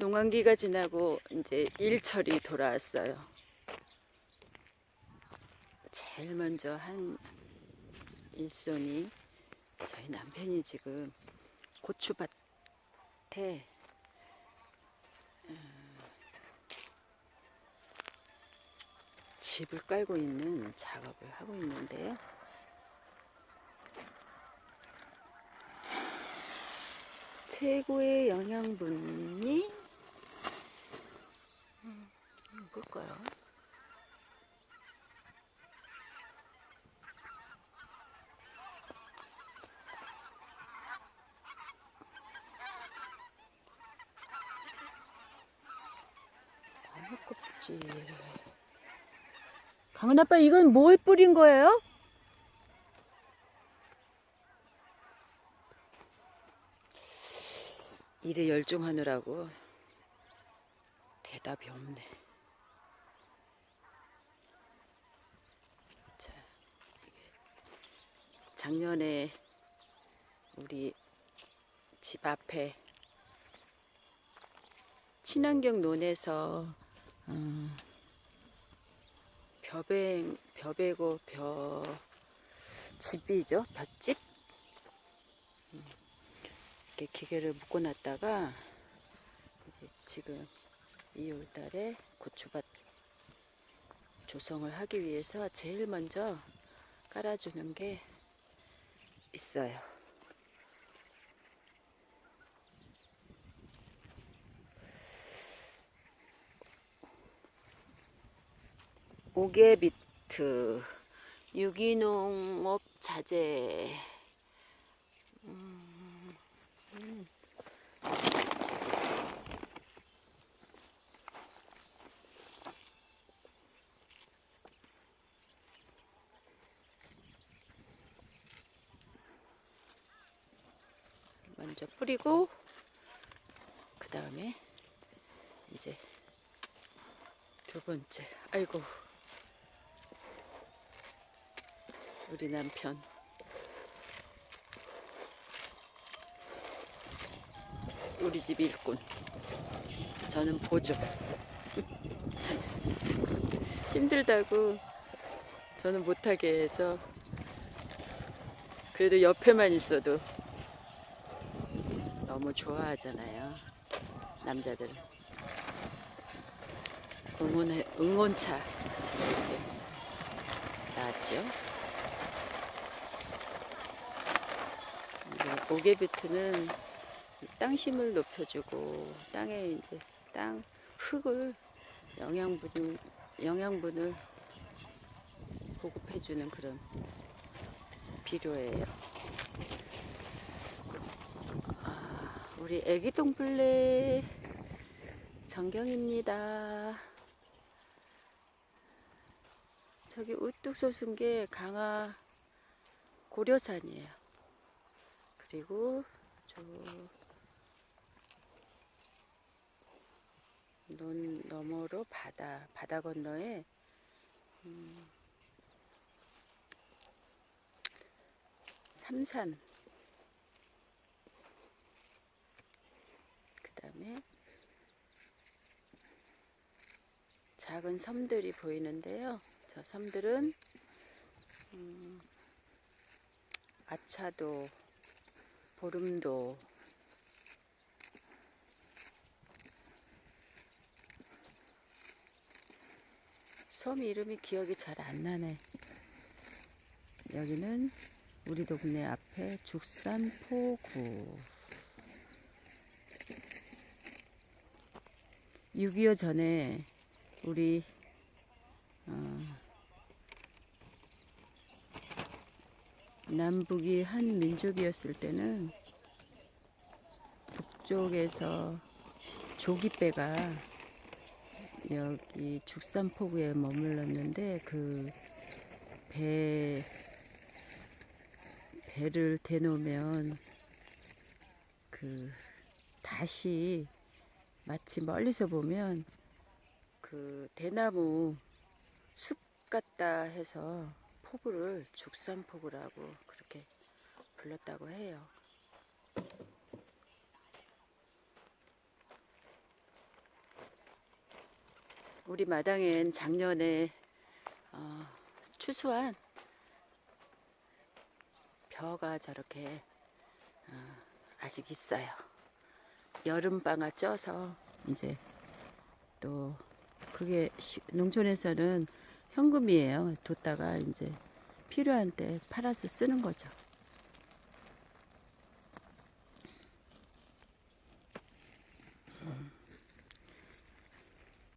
농한기가 지나고 이제 일철이 돌아왔어요. 제일 먼저 한 일손이 저희 남편이 지금 고추밭에 음, 집을 깔고 있는 작업을 하고 있는데요. 최고의 영양분이 음, 뭘까요? 나무 껍질. 강은 아빠 이건 뭘 뿌린 거예요? 일에 열중하느라고 대답이 없네. 자, 이게 작년에 우리 집 앞에 친환경 논에서 음, 벼뱅 벼베고 벼 집이죠? 벼집? 음, 이렇게 기계를 묶어 놨다가 이제 지금 2월달에 고추밭 조성을 하기 위해서 제일 먼저 깔아주는 게 있어요. 오게비트 유기농업 자재 음, 음. 먼저 뿌리고 그 다음에 이제 두 번째. 아이고. 우리 남편. 우리 집 일꾼. 저는 보조. 힘들다고 저는 못하게 해서 그래도 옆에만 있어도 너무 좋아하잖아요 남자들은 응원해, 응원차. 제가 이제 나왔죠? 오게비트는 땅심을 높여주고 땅에 이제 땅 흙을 영양분 영양분을 보급해주는 그런 비료예요. 아, 우리 애기 동플레 정경입니다. 저기 우뚝 솟은 게 강화 고려산이에요. 그리고 저 논 너머로 바다, 바다 건너에 음, 삼산 그 다음에 작은 섬들이 보이는데요. 저 섬들은 음, 아차도, 보름도, 섬 이름이 기억이 잘 안 나네. 여기는 우리 동네 앞에 죽산포구. 6.25 전에 우리 어, 남북이 한 민족이었을 때는 북쪽에서 조기배가 여기 죽산포구에 머물렀는데 그 배 배를 대놓으면 그 다시 마치 멀리서 보면 그 대나무 숲 같다 해서 포구를 죽산포구라고 그렇게 불렀다고 해요. 우리 마당엔 작년에 어, 추수한 벼가 저렇게 어, 아직 있어요. 여름방아 쪄서 이제 또 그게 시- 농촌에서는 현금이에요. 뒀다가 이제 필요한 때 팔아서 쓰는 거죠.